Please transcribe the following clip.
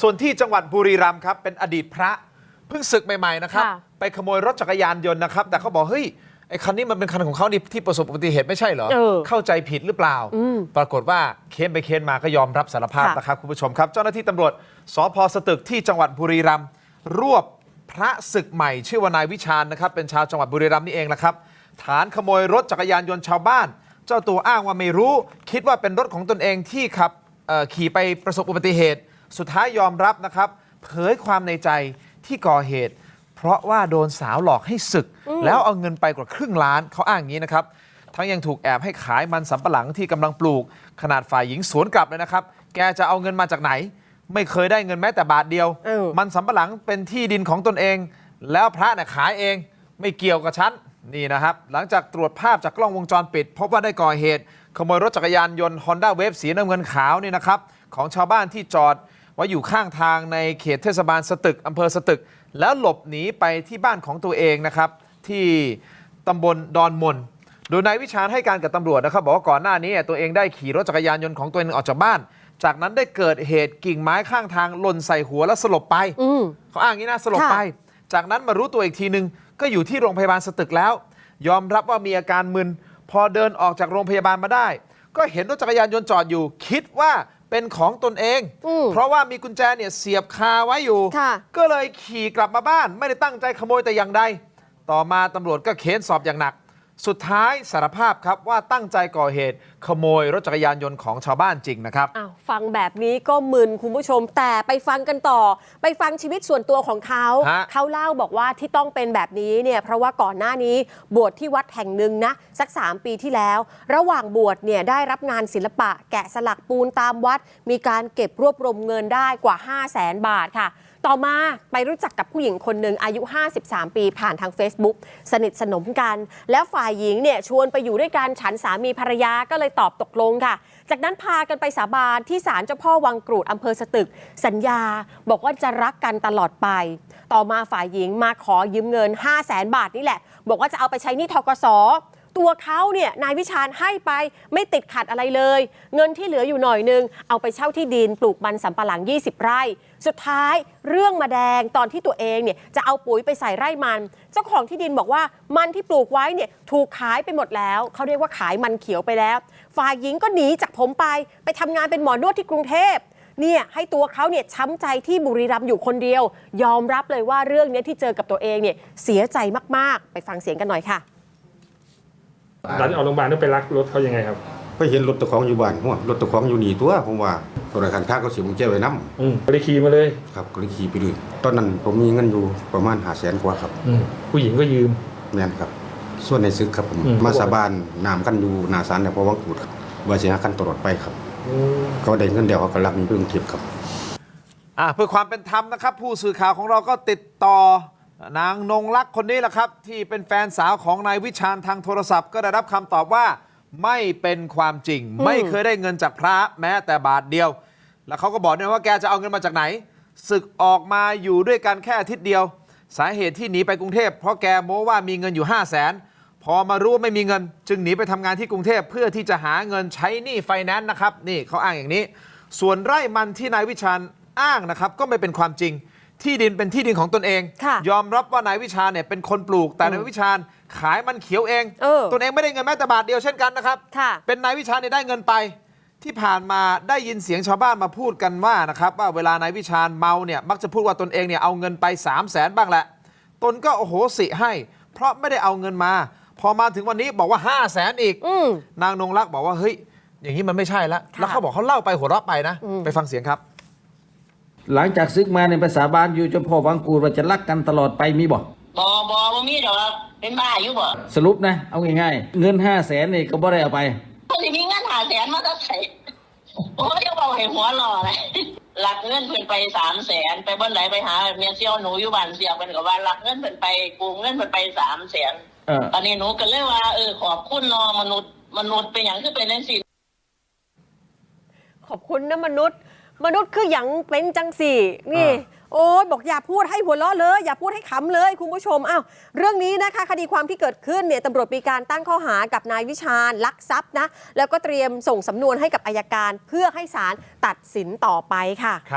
ส่วนที่จังหวัดบุรีรัมย์ครับเป็นอดีตพระเพิ่งศึกใหม่ๆนะครับ ค่ะ ไปขโมยรถจักรยานยนต์นะครับ แต่เขาบอกเฮ้ยไอ้คันนี้มันเป็นคันของเขานี่ที่ประสบอุบัติเหตุไม่ใช่เหรอ เออเข้าใจผิดหรือเปล่าอืมปรากฏว่าเค้นไปเค้นมาก็ยอมรับสารภาพค่ะ นะครับคุณผู้ชมครับ เจ้าหน้าที่ตำรวจสพสตึกที่จังหวัดบุรีรัมย์รวบพระศึกใหม่ชื่อว่านายวิชาญนะครับ เป็นชาวจังหวัดบุรีรัมย์นี่เองแหละครับ ฐานขโมยรถจักรยานยนต์ชาวบ้าน เจ้าตัวอ้างว่าไม่รู้ คิดว่าเป็นรถของตนเองที่ขับเอ่อขี่ไปประสบอุบัติเหตุ สุดท้ายยอมรับนะครับ เผยความในใจที่ก่อเหตุ เพราะว่าโดนสาวหลอกให้ศึก แล้วเอาเงินไปกว่าครึ่งล้านเขาอ้างอย่างนี้นะครับ ทั้งยังถูกแอบให้ขายมันสำปะหลังที่กำลังปลูก ขนาดฝ่ายหญิงสวนกลับเลยนะครับ แกจะเอาเงินมาจากไหน ไม่เคยได้เงินแม้แต่บาทเดียว เออ มันสำปะหลังเป็นที่ดินของตนเอง แล้วพระเนี่ยขายเองไม่เกี่ยวกับฉันนี่นะครับ หลังจากตรวจภาพจากกล้องวงจรปิด พบว่าได้ก่อเหตุ ขโมยรถจักรยานยนต์ Honda Wave สีน้ำเงินขาวนี่นะครับ ของชาวบ้านที่จอด ไว้อยู่ข้างทางในเขตเทศบาลสตึกอำเภอสตึก แล้วหลบหนีไปที่บ้านของตัวเองนะครับ ที่ตำบลดอนมน โดยนายวิชาญให้การกับตำรวจนะครับ บอกว่าก่อนหน้านี้ตัวเองได้ขี่รถจักรยานยนต์ของตัวเองออกจากบ้าน จากนั้นได้เกิดเหตุกิ่งไม้ข้างทางหล่นใส่หัวและสลบไปอืมเขาอ้างอย่างนี้นะสลบค่ะไป จากนั้นมารู้ตัวอีกทีนึงก็อยู่ที่โรงพยาบาลสตึกแล้ว ยอมรับว่ามีอาการมึนพอเดินออกจากโรงพยาบาลมาได้ ก็เห็นรถจักรยานยนต์จอดอยู่ คิดว่า เป็นของตนเอง อืมเพราะว่ามีกุญแจเนี่ยเสียบคาไว้อยู่ ค่ะ ก็เลยขี่กลับมาบ้าน ไม่ได้ตั้งใจขโมยแต่อย่างใด ต่อมาตำรวจก็เค้นสอบอย่างหนัก สุดท้ายสารภาพครับว่าตั้งใจก่อเหตุ ขโมยรถจักรยานยนต์ของชาวบ้านจริงนะครับ อ้าวฟังแบบนี้ก็มึนคุณผู้ชมแต่ไปฟังกันต่อ ไปฟังชีวิตส่วนตัวของเขา ฮะ เขาเล่าบอกว่าที่ต้องเป็นแบบนี้เนี่ยเพราะว่าก่อนหน้านี้บวชที่วัดแห่งหนึ่งนะสัก 3 ปีที่แล้ว ระหว่างบวชเนี่ยได้รับงานศิลปะ แกะสลักปูนตามวัด มีการเก็บรวบรวมเงินได้กว่า 5 0 0แสนบาทค่ะ ต่อมาไปรู้จักกับผู้หญิงคนหนึ่งอายุ 53 ปีผ่านทาง Facebook สนิทสนมกัน แล้วฝ่ายหญิงเนี่ยชวนไปอยู่ด้วยกันฉันสามีภรรยาก็เลยตอบตกลงค่ะ จากนั้นพากันไปสาบานที่ศาลเจ้าพ่อวังกรูดอำเภอสตึก สัญญาบอกว่าจะรักกันตลอดไป ต่อมาฝ่ายหญิงมาขอยืมเงิน 5 0 0แสนบาทนี่แหละ บอกว่าจะเอาไปใช้หนี้ทกส ตัวเขาเนี่ยนายวิชาญให้ไปไม่ติดขัดอะไรเลย เงินที่เหลืออยู่หน่อยนึง เอาไปเช่าที่ดินปลูกมันสำปะหลัง 20 ไร่ สุดท้ายเรื่องมาแดงตอนที่ตัวเองเนี่ยจะเอาปุ๋ยไปใส่ไร่มัน เจ้าของที่ดินบอกว่ามันที่ปลูกไว้เนี่ยถูกขายไปหมดแล้ว เขาเรียกว่าขายมันเขียวไปแล้ว ฝ่ายหญิงก็หนีจากผมไป ไปทำงานเป็นหมอนวดที่กรุงเทพเนี่ยให้ตัวเขาเนี่ยช้ำใจที่บุรีรัมย์อยู่คนเดียว ยอมรับเลยว่าเรื่องนี้ที่เจอกับตัวเองเนี่ยเสียใจมากๆ ไปฟังเสียงกันหน่อยค่ะ หลังจากออกโรงพยาบาลต้องไปรักรถเขายังไงครับก็เห็นรถตะของอยู่บ้านหัวรถตะของอยู่นี่ตัวผมว่าตัวข้างทางเขาเสียมงแจ้ไว้น้อืมไปได้ขี่มาเลยำครับก็เลยขี่ไปเลยตอนนั้นผมมีเงินอยู่ประมาณหาแสนกว่าครับอืมผู้หญิงก็ยืมแม่นครับ ส่วนในซึกครับผมอืม มาสาบานนามกันอยู่หนาศาลเนี่ยพอวังกูดครับว่าเสียกันตลอดไปครับอืมเขาได้เงินเดียวเขาก็รับมีเพิ่งเก็บครับ อะเพื่อความเป็นธรรมนะครับ ผู้สื่อข่าวของเราก็ติดต่อ นางนงลักษณ์คนนี้แหละครับ ที่เป็นแฟนสาวของนายวิชาญทางโทรศัพท์ ก็ได้รับคำตอบว่า ไม่เป็นความจริง ไม่เคยได้เงินจากพระแม้แต่บาทเดียว แล้วเขาก็บอกด้วยว่าแกจะเอาเงินมาจากไหนศึกออกมาอยู่ด้วยกันแค่อาทิตย์เดียว สาเหตุที่หนีไปกรุงเทพเพราะแกโม้ว่ามีเงินอยู่ 5 0 0แสนพอมารู้ว่าไม่มีเงิน จึงหนีไปทำงานที่กรุงเทพเพื่อที่จะหาเงินใช้หนี้ไฟแนนซ์นะครับนี่เขาอ้างอย่างนี้ ส่วนไร่มันที่นายวิชาญอ้างนะครับก็ไม่เป็นความจริง ที่ดินเป็นที่ดินของตนเอง ค่ะยอมรับว่านายวิชาญเนี่ยเป็นคนปลูกแต่นายวิชาญขายมันเขียวเองเออตนเองไม่ได้เงินแม้แต่บาทเดียวเช่นกันนะครับ ค่ะ เป็นนายวิชาญเนี่ยได้เงินไป ที่ผ่านมาได้ยินเสียงชาวบ้านมาพูดกันว่านะครับว่าเวลานายวิชาญเมาเนี่ยมักจะพูดว่าตนเองเนี่ยเอาเงินไป3 0 0แสนบ้างแหละ ตนก็โอ้โหสิให้ เพราะไม่ได้เอาเงินมา พอมาถึงวันนี้บอกว่า5 0 0แสนอีก อืม นางนงรักบอกว่าเฮ้ยอย่างนี้มันไม่ใช่แล้วค่ะแล้วเขาบอกเขาเล่าไปหัวเราะไปนะอืมไปฟังเสียงครับ หลังจากซึกมาในภาษาบานอยู่เจ้าพ่อวังกูดว่าจะรักกันตลอดไปมีบ่บอบอบ่มีดอกเป็นบ้าอยู่บ่สรุปนะ เอาง่ายๆ เงินห้าแสนนี่ก็บ่ได้เอาไปคนที่มีเงินหาแสนมาตั้งใส่โอ้ยจะบอกให้หัวหล่อเลยหลักเงินเพิ่นไปสามแสนไปบ่อนไหนไปหาเมียเซี่ยวหนูอยู่บ้านเสียเพิ่นก็ว่าหลักเงินเพิ่นไปกูเงินเพิ่นไปสามแสนเออตอนนี้หนูก็เลยว่าเออขอบคุณเนาะมนุษย์มนุษย์เป็นอย่างคือเป็นจังซี่ขอบคุณนะมนุษย์ มนุษย์คืออย่างเป็นจังสี่ นี่อ่าโอ้ยบอกอย่าพูดให้หัวเราะเลย อย่าพูดให้ขำเลยคุณผู้ชมอ้าวเรื่องนี้นะคะ คดีความที่เกิดขึ้นเนี่ยตำรวจมีการตั้งข้อหากับนายวิชาญลักทรัพย์นะ แล้วก็เตรียมส่งสำนวนให้กับอายการ เพื่อให้ศาลตัดสินต่อไปค่ะ